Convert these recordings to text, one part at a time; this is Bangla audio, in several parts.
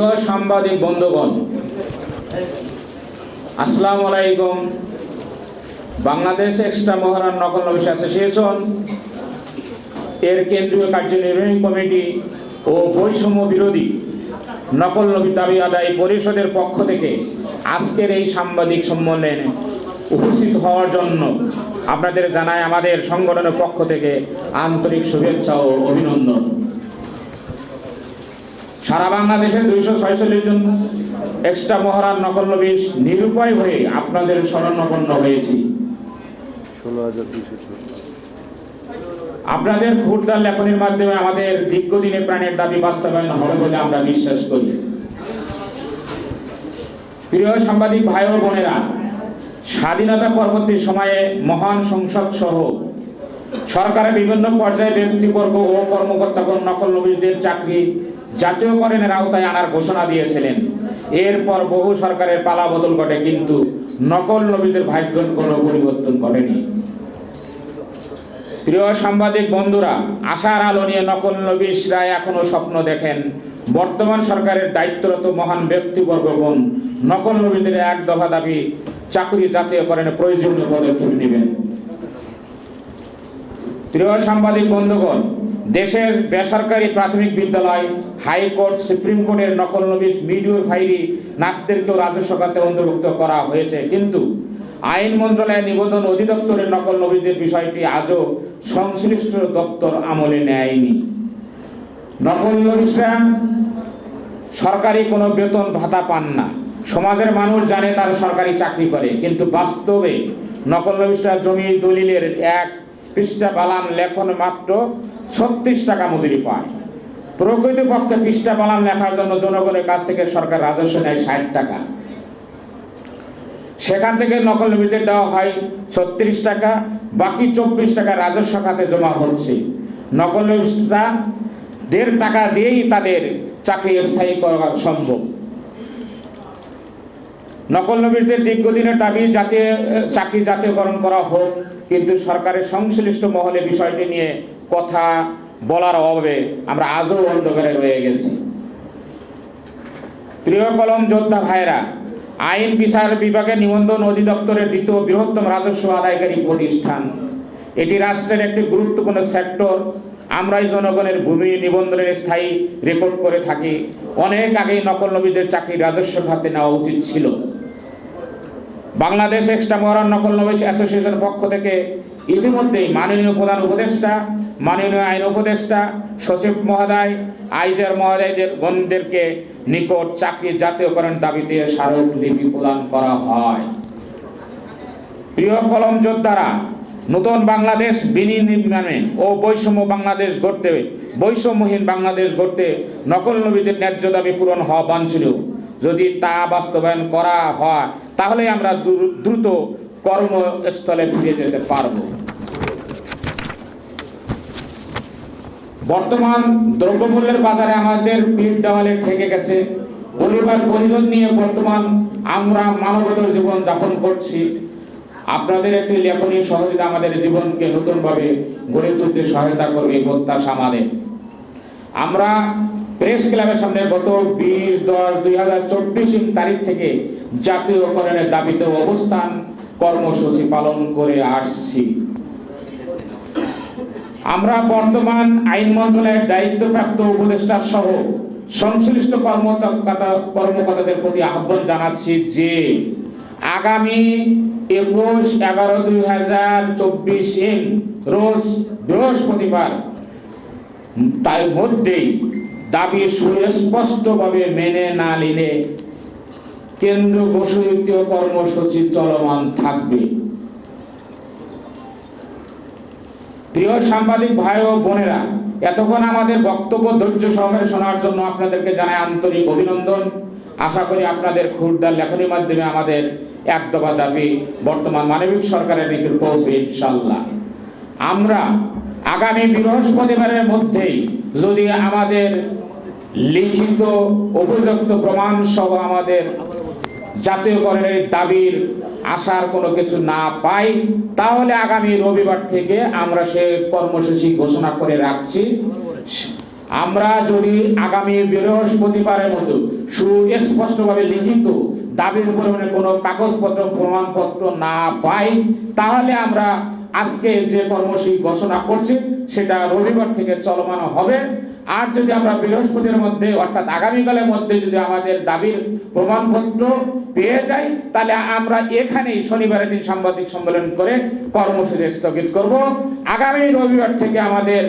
প্রিয় সাংবাদিক বন্ধুগণ, আসসালামু আলাইকুম। বাংলাদেশ এক্সট্রা মহারান নকল নবিশ অ্যাসোসিয়েশন, এর কেন্দ্রীয় কার্যনির্বাহী কমিটি ও বৈষম্য বিরোধী নকল নবী দাবি আদায় পরিষদের পক্ষ থেকে আজকের এই সাংবাদিক সম্মেলনে উপস্থিত হওয়ার জন্য আপনাদের জানায় আমাদের সংগঠনের পক্ষ থেকে আন্তরিক শুভেচ্ছা ও অভিনন্দন। সারা বাংলাদেশের দুইশো ছয়চল্লিশ জন এক্সট্রা মহারান নকল নবিশ নিরুপায় হয়ে আপনাদের স্মরণাপন্ন হয়েছি। আপনাদের ক্ষুদ্র লেখনের মাধ্যমে আমাদের দীর্ঘদিনের প্রাণের দাবি বাস্তবায়ন হবে বলে আমরা বিশ্বাস করি। প্রিয় সাংবাদিক ভাই ও বোনেরা, স্বাধীনতা পরবর্তী সময়ে মহান সংসদ সহ সরকারের বিভিন্ন পর্যায়ে ব্যক্তিবর্গ ও কর্মকর্তাগণ নকল নবীদের চাকরি জাতীয়করণের আওতায় আনার ঘোষণা দিয়েছিলেন। এরপর বহু সরকারের পালা বদল ঘটে, কিন্তু নকল নবীদের ভাগ্যের কোনো পরিবর্তন ঘটেনি। প্রিয় সাংবাদিক বন্ধুরা, আশার আলো নিয়ে নকল নবিশরা এখনও স্বপ্ন দেখেন। বর্তমান সরকারের দায়িত্বরত মহান ব্যক্তিবর্গগণ নকল নবীদের এক দফা দাবি, চাকরি জাতীয়করণে প্রয়োজনীয় পদক্ষেপ নেবেন। প্রিয় সাংবাদিক বন্ধুগণ, দেশের বেসরকারি প্রাথমিক বিদ্যালয়, হাইকোর্ট, সুপ্রিম কোর্টের নকল নবিশ মিডিওর ফাইরি নাচদেরকেও রাজস্ব খাতে অন্তর্ভুক্ত করা হয়েছে। কিন্তু আইন মন্ত্রণালয়ের নিবন্ধন অধিদপ্তরের নকল নবীদের বিষয়টি আজও সংশ্লিষ্ট দপ্তর আমলে নেয়নি। নকল নবিশরা সরকারি কোনো বেতন ভাতা পান না। সমাজের মানুষ জানে তার সরকারি চাকরি করে, কিন্তু বাস্তবে নকল নবিশরা জমি দলিলের এক পৃষ্ঠা বালান লেখন মাত্র ছত্রিশ টাকা মজুরি পায়। প্রকৃতপক্ষে পৃষ্ঠা বালান লেখার জন্য জনগণের কাছ থেকে সরকার রাজস্ব নেয় ষাট টাকা। সেখান থেকে নকল নবীদের দেওয়া হয় ছত্রিশ টাকা, বাকি চব্বিশ টাকা রাজস্ব খাতে জমা হচ্ছে। নকল নবীরা দেড় টাকা দিয়েই তাদের চাকরি স্থায়ী করা সম্ভব। নকল নবীদের দীর্ঘদিনের দাবি জাতীয় চাকরি জাতীয়করণ করা হোক, কিন্তু সরকারের সংশ্লিষ্ট মহলে বিষয়টি নিয়ে কথা বলার অভাবে আমরা আজও অন্ধকারে রয়ে গেছি। প্রিয় কলম যোদ্ধা ভাইরা আইন বিচার বিভাগের নিবন্ধন অধিদপ্তরের দ্বিতীয় বৃহত্তম রাজস্ব আদায়কারী প্রতিষ্ঠান। এটি রাষ্ট্রের একটি গুরুত্বপূর্ণ সেক্টর। আমরাই জনগণের ভূমি নিবন্ধনের স্থায়ী রেকর্ড করে থাকি। অনেক আগেই নকল নবীদের চাকরি রাজস্ব খাতে নেওয়া উচিত ছিল। বাংলাদেশ এক্সট্রা মহারান নকল নবেশ অ্যাসোসিয়েশনের পক্ষ থেকে ইতিমধ্যেই মাননীয় প্রধান উপদেষ্টা, মাননীয় আইন উপদেষ্টা, সচিব মহোদয়, আইজার মহোদয়দের গণদেরকে নিকট চাকরি জাতীয়করণ দাবিতে স্মারকলিপি প্রদান করা হয়। প্রিয় কলম যোদ্ধারা, নতুন বাংলাদেশ বিনির্মাণে ও বৈষম্য বাংলাদেশ গড়তে, বৈষম্যহীন বাংলাদেশ গড়তে নকল নবীদের ন্যায্য দাবি পূরণ হওয়া বাঞ্ছনীয়। যদি তা বাস্তবায়ন করা হয় তাহলে আমরা দ্রু- দ্রুত কর্মস্থলে ফিরে যেতে পারব। বর্তমান দ্রব্যমূল্যের বাজারে আমাদের পিঠ দেওয়ালে ঠেকে গেছে। পরিবার পরিজন নিয়ে বর্তমান আমরা মানবতর জীবন যাপন করছি। আপনাদের একটি লেখনী সহযোগিতা আমাদের জীবনকে নতুনভাবে গড়ে তুলতে সহায়তা করবে প্রত্যাশা আমাদের। আমরা প্রেস ক্লাবের সামনে গত বিশ, দশ, দুই হাজার চব্বিশ তারিখ থেকে জাতীয়করণের দাবিতে অবস্থান কর্মসূচি পালন করে আসছি। আমরা বর্তমান আইন মন্ত্রণালয়ের দায়িত্বপ্রাপ্ত উপদেষ্টা সহ সংশ্লিষ্ট কর্মকর্তা, কর্মকর্তাদের প্রতি আহ্বান জানাচ্ছি যে আগামী একুশ, এগারো, দুই হাজার চব্বিশ রোজ বৃহস্পতিবার, তার মধ্যেই দাবি সুস্পষ্টভাবে মেনে না নিলে কেন্দ্র ঘোষিত কর্মসূচি চলমান থাকবে। প্রিয় সাংবাদিক ভাই ও বোনেরা, এতক্ষণ আমাদের বক্তব্য ধৈর্য সহকারে শোনার জন্য আপনাদেরকে জানাই আন্তরিক অভিনন্দন। আশা করি আপনাদের ক্ষুরদার লেখনীর মাধ্যমে আমাদের এক দফা দাবি বর্তমান মানবিক সরকারের নিকট পৌঁছবে ইনশাল্লাহ আমরা আগামী বৃহস্পতিবারের মধ্যেই যদি আমাদের লিখিত উপযুক্ত প্রমাণ সহ আমাদের জাতীয়করণের দাবির আসার কোনো কিছু না পাই, তাহলে আগামী রবিবার থেকে আমরা সে কর্মসূচি ঘোষণা করে রাখছি। আমরা যদি আগামী বৃহস্পতিবারের মতো সুস্পষ্টভাবে লিখিত দাবির উপরে মানে কোনো কাগজপত্র, প্রমাণপত্র না পাই, তাহলে আমরা আজকে যে কর্মসূচি ঘোষণা করছি, সেটা রবিবার থেকে চলমান হবে। আর যদি আমরা বৃহস্পতির মধ্যে, অর্থাৎ আগামীকালের মধ্যে যদি আমাদের দাবির প্রমাণপত্র পেয়ে যাই, তাহলে আমরা এখানেই শনিবারের দিন সাংবাদিক সম্মেলন করে কর্মসূচি স্থগিত করব। আগামী রবিবার থেকে আমাদের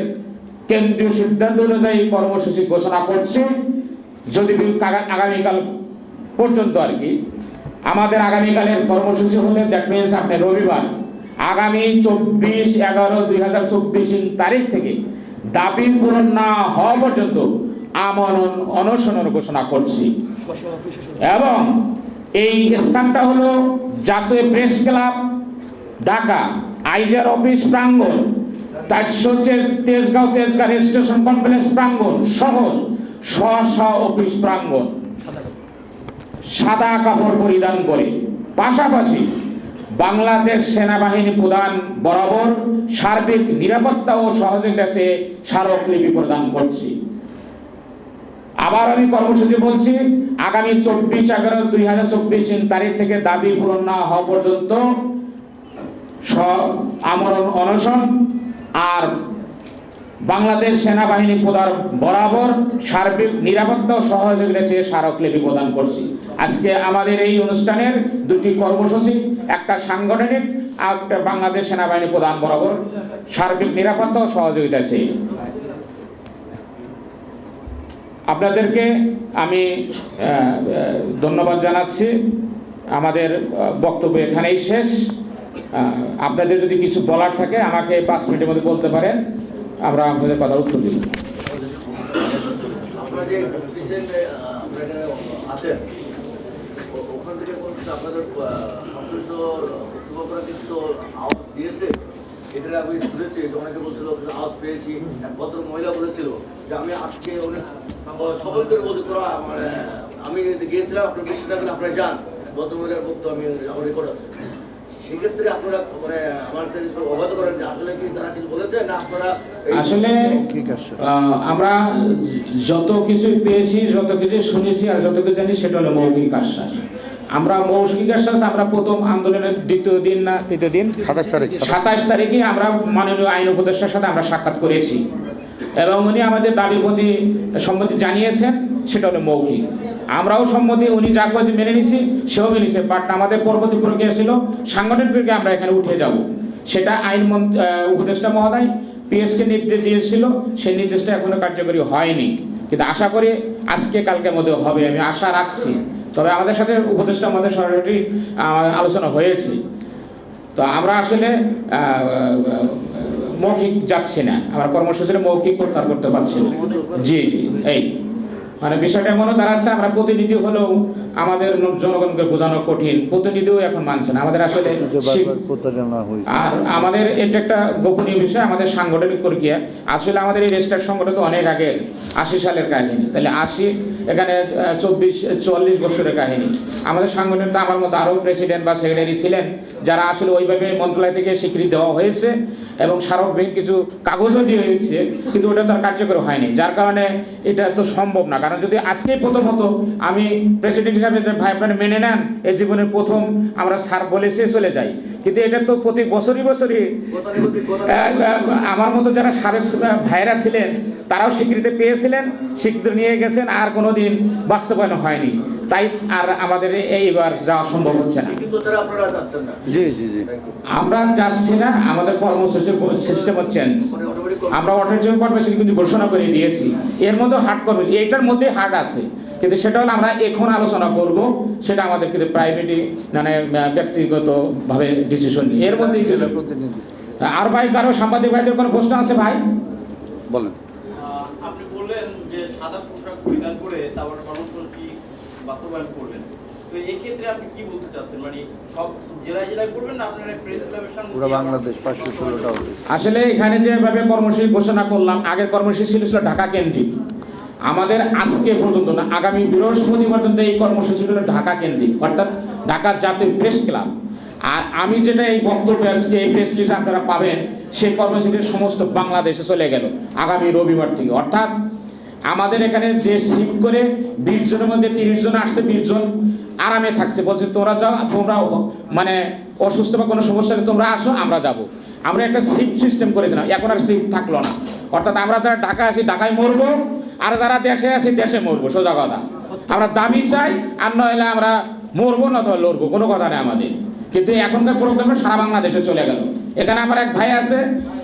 কেন্দ্রীয় সিদ্ধান্ত অনুযায়ী কর্মসূচি ঘোষণা করছি। যদি আগামীকাল পর্যন্ত আর কি, আমাদের আগামীকালের কর্মসূচি হলে দ্যাট মিনস আপনি রবিবার আগামী চব্বিশ এগারো দুই হাজার চব্বিশ তারিখ থেকে দাবি পূরণ না হওয়া পর্যন্ত আমরণ অনশনের ঘোষণা করছি। এবং এই স্থানটা হলো জাতীয় প্রেস ক্লাব, ঢাকা। আইজার অফিস প্রাঙ্গণ তার হচ্ছে তেজগাঁও তেজগাঁ স্টেশন কমপ্লেক্স প্রাঙ্গণ সহজ স্ব অফিস প্রাঙ্গণ। সাদা কাপড় পরিধান করে। পাশাপাশি বাংলাদেশ সেনাবাহিনী প্রধান বরাবর সার্বিক নিরাপত্তা ও সহযোগিতা সে স্মারকলিপি প্রদান করছি। আবার আমি কর্মসূচি বলছি, আগামী চব্বিশ এগারো দুই হাজার চব্বিশ তারিখ থেকে দাবি পূরণ না হওয়া পর্যন্ত আমরণ অনশন আর বাংলাদেশ সেনাবাহিনী প্রধান বরাবর সার্বিক নিরাপত্তা ও সহযোগিতা চেয়ে স্মারকলিপি প্রদান করছি। আজকে আমাদের এই অনুষ্ঠানের দুটি কর্মসূচি, একটা সাংগঠনিক, আর একটা বাংলাদেশ সেনাবাহিনী প্রধান বরাবর সার্বিক নিরাপত্তা ও সহযোগিতা চেয়ে। আপনাদেরকে আমি ধন্যবাদ জানাচ্ছি। আমাদের বক্তব্য এখানেই শেষ। আপনাদের যদি কিছু বলার থাকে, আমাকে পাঁচ মিনিটের মধ্যে বলতে পারেন। আমরা আপনাদের কথার উত্তর দিব। দিয়েছে এখানে আমি শুনেছি পেয়েছি এক ভদ্র মহিলা বলেছিল যে আমি আজকে আমি গিয়েছিলাম আপনার বেশি আপনারা যান। ভদ্র মহিলার বক্তব্য আমি আমার রেকর্ড আছে। আসলে কি তারা কিছু বলেছে না আপনারা এই- আসলে আমরা যত কিছু পেয়েছি যত কিছু শুনেছি আর যত কিছু জানি সেটা হলো মৌখিক আশ্বাস। আমরা মৌখিক আশ্বাস আমরা প্রথম আন্দোলনের দ্বিতীয় দিন না তৃতীয় দিন সাতাশ তারিখ। সাতাশ তারিখে আমরা মাননীয় আইন উপদেষ্টার সাথে আমরা সাক্ষাৎ করেছি। এবং উনি আমাদের দাবির প্রতি সম্মতি জানিয়েছেন সেটা হলো মৌখিক। আমরাও সম্মতি, উনি যা করেছে মেনে নিছি, সেও মেনেছে বাট আমাদের পরবর্তী প্রক্রিয়া ছিল সাংগঠনিক প্রক্রিয়া আমরা এখানে উঠে যাব। সেটা আইন উপদেষ্টা মহোদয় পিএসকে নির্দেশ দিয়েছিল, সেই নির্দেশটা এখনও কার্যকরী হয়নি। কিন্তু আশা করি আজকে, কালকের মধ্যে হবে, আমি আশা রাখছি। তবে আমাদের সাথে উপদেষ্টা আমাদের সরাসরি আলোচনা হয়েছে। তো আমরা আসলে মৌখিক যাচ্ছি না। আমার কর্মসূচির মৌখিক প্রত্যাহার করতে পারছি না। জি জি, এই। মানে বিষয়টা এমনও দাঁড়াচ্ছে আমরা প্রতিনিধি হলেও আমাদের জনগণকে বোঝানো কঠিন। প্রতিনিধিও এখন মানছে না। আমাদের আসলে আর আমাদের এটা একটা গোপনীয় বিষয় আমাদের সাংগঠনিক প্রক্রিয়া। আসলে আমাদের এই রেজিস্টার সংগঠন তো অনেক আগের আশি সালের কাহিনী। তাহলে আশি এখানে চব্বিশ চুয়াল্লিশ বছরের কাহিনী। আমাদের সাংগঠন তো আমার মতো আরও প্রেসিডেন্ট বা সেক্রেটারি ছিলেন যারা আসলে ওইভাবে মন্ত্রণালয় থেকে স্বীকৃতি দেওয়া হয়েছে এবং স্মারকবিহীন কিছু কাগজও দিয়ে হয়েছে কিন্তু ওটা তার কার্যকর হয়নি। যার কারণে এটা তো সম্ভব না। কারণ যদি আজকেই প্রথম হতো, আমি প্রেসিডেন্ট হিসাবে ভাই আপনারা মেনে নেন, এই জীবনে প্রথম আমরা সার বলে সে চলে যাই। কিন্তু এটা তো প্রতি বছরই বছরই আমার মতো যারা সাবেক ভাইরা ছিলেন, তারাও স্বীকৃতি পেয়েছিলেন, স্বীকৃতি নিয়ে গেছেন, আর কোনো দিন বাস্তবায়ন হয়নি। তাই আর আমাদের এইবার যাওয়া সম্ভব হচ্ছে না। লিখিত ছাড়া আপনারা যাচ্ছেন না। জি জি জি। আমরা যাচ্ছি না আমাদের কর্মসূচির সিস্টেম চেঞ্জ আমরা অটোরিজম কর্মসূচি কিন্তু ঘোষণা করে দিয়েছি। এর মধ্যে হার্ড কর্মসূচি এইটার মধ্যে হার্ড আছে। কিন্তু সেটা হলো আমরা এখন আলোচনা করব সেটা আমাদের কিন্তু প্রাইভেটই মানে ব্যক্তিগতভাবে ডিসিশন নিই এর মধ্যেই আর ভাই কারও সাংবাদিক ভাইদের কোনো প্রশ্ন আছে ভাই? বলেন। আপনি বললেন যে সাদা পোশাক পরিধান করে তারপর কর্মসূচি বাস্তবায়ন করবেন। তো এই ক্ষেত্রে আপনি কি বলতে চাচ্ছেন? মানে সব জেলায় জেলায় করবেন না আপনারা প্রেস ক্লাবের সামনে পুরো বাংলাদেশ পাঁচশো ষোলোটা হবে আসলে এখানে যেভাবে কর্মসূচি ঘোষণা করলাম আগের কর্মসূচি ছিল ছিল ঢাকা কেন্দ্রিক। আমাদের আজকে পর্যন্ত না আগামী বৃহস্পতি পর্যন্ত এই কর্মসূচি হলো ঢাকা কেন্দ্রিক অর্থাৎ ঢাকার জাতীয় প্রেস ক্লাব আর আমি যেটা এই বক্তব্য আজকে এই প্রেস লিস্ট আপনারা পাবেন সেই কর্মসূচির সমস্ত বাংলাদেশে চলে গেল আগামী রবিবার থেকে। অর্থাৎ আমাদের এখানে যে শিফট করে বিশ জনের মধ্যে তিরিশ জন আসছে, বিশ জন আরামে থাকছে। বলছে তোমরা যাও, তোমরা মানে অসুস্থ বা কোনো সমস্যা হলে তোমরা আসো, আমরা যাব। আমরা একটা শিফট সিস্টেম করেছিলাম, এখন আর শিফট থাকল না। অর্থাৎ আমরা যারা ঢাকা আছি, ঢাকায় মরবো, আর যারা দেশে আছি, দেশে মরবো, সোজা কথা। আমরা দাবি চাই, আর নইলে আমরা মরবো না তো লড়বো, কোনো কথা নেই আমাদের। কিন্তু এখনকার প্রোগ্রামে সারা বাংলাদেশে চলে গেল। এখানে আমার এক ভাই আছে,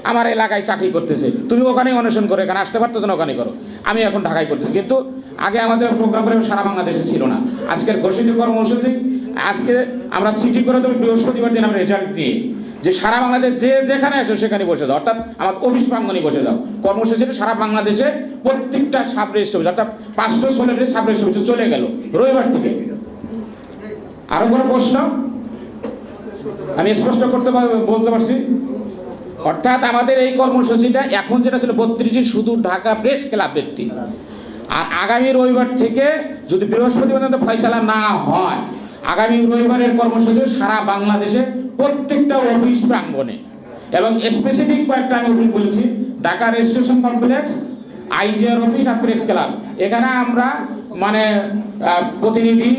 আমার এলাকায় চাকরি করতেছে। তুমি ওখানেই অনশন করো, এখানে আসতে পারতো না ওখানে করো। আমি এখন ঢাকায় করতেছি। কিন্তু আগে আমাদের প্রোগ্রাম করে সারা বাংলাদেশে ছিল না। আজকের ঘোষিত কর্মসূচি, আজকে আমরা চিঠি করে দেবো, বৃহস্পতিবার দিন আমরা রেজাল্ট নিয়ে। যে সারা বাংলাদেশ যে যেখানে আছো সেখানে বসে যাও। অর্থাৎ আমার অফিস প্রাঙ্গনে বসে যাও। কর্মসূচিটা সারা বাংলাদেশে প্রত্যেকটা সাব রেজিস্ট্রি অফিস অর্থাৎ পাঁচটা ষোলো সাব চলে গেল রবিবার থেকে। আরও কোনো প্রশ্ন? আমি স্পষ্ট করতে বলতে পারছি? অর্থাৎ আমাদের এই কর্মসূচিটা এখন যেটা ছিল বত্রিশে শুধু ঢাকা প্রেস ক্লাব ব্যক্তি আর আগামী রবিবার থেকে যদি বৃহস্পতিবার ফয়সালা না হয়, আগামী রবিবারের কর্মসূচি সারা বাংলাদেশে প্রত্যেকটা অফিস প্রাঙ্গণে। এবং স্পেসিফিক কয়েকটা আমি বলেছি, Dhaka registration complex, IGR office আর প্রেস ক্লাব। এখানে আমরা মানে প্রতিনিধি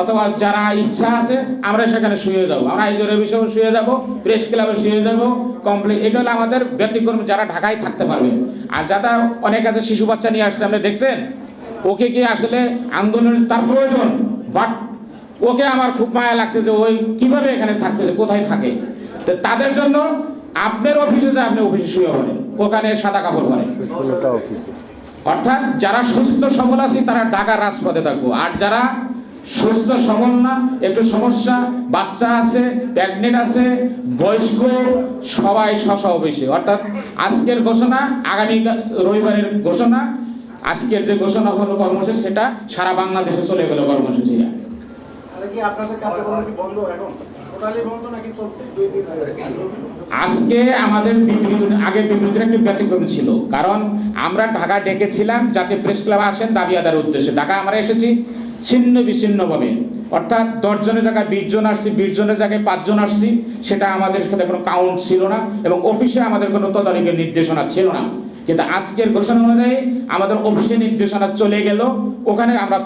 অথবা যারা ইচ্ছা আছে আমরা সেখানে শুয়ে যাব। আমরা আইজিআর অফিসেও শুয়ে যাব প্রেস ক্লাবে শুয়ে যাব কমপ্লিট এটা হলো আমাদের ব্যতিক্রম যারা ঢাকায় থাকতে পারবে। আর যারা অনেক আছে শিশু বাচ্চা নিয়ে আসছে আপনি দেখছেন? ওকে কি আসলে আন্দোলনের তার প্রয়োজন? বাট ওকে আমার খুব মায়া লাগছে যে ওই কীভাবে এখানে থাকতেছে কোথায় থাকে? তো তাদের জন্য আপনার অফিসে যে আপনি অফিসে শুয়ে পড়েন ওখানে সাদা কাপড় পরেন। অর্থাৎ যারা সুস্থ সবল আছে তারা ঢাকা রাজপথে থাকব। আর যারা সুস্থ সবল না একটু সমস্যা বাচ্চা আছে প্রেগনেন্ট আছে বয়স্ক সবাই স্ব অফিসে। অর্থাৎ আজকের ঘোষণা আগামী রবিবারের ঘোষণা আজকের যে ঘোষণা হলো কর্মসূচি সেটা সারা বাংলাদেশে চলে গেল কর্মসূচিটা তাহলে কি আপনাদের কার্যক্রম কি বন্ধ এখন? টোটালি বন্ধ নাকি চলছে? দুই দিন ধরে? আজকে আমাদের বিবৃতি আগে বিবৃতির একটি ব্যতিক্রম ছিল কারণ আমরা ঢাকা ডেকেছিলাম যাতে প্রেস ক্লাব আসেন দাবি আদার উদ্দেশ্যে। ঢাকা আমরা এসেছি ছিন্ন বিচ্ছিন্নভাবে অর্থাৎ দশজনের জায়গায় বিশ জন আসছি, বিশ জনের জায়গায় পাঁচজন আসছি, সেটা আমাদের সাথে কোনো কাউন্ট ছিল না এবং অফিসে আমাদের কোনো তদারকির নির্দেশনা ছিল না। কিন্তু আজকের ঘোষণা অনুযায়ী আমাদের অফিসে নির্দেশনা চলে গেল, ওখানে আমরা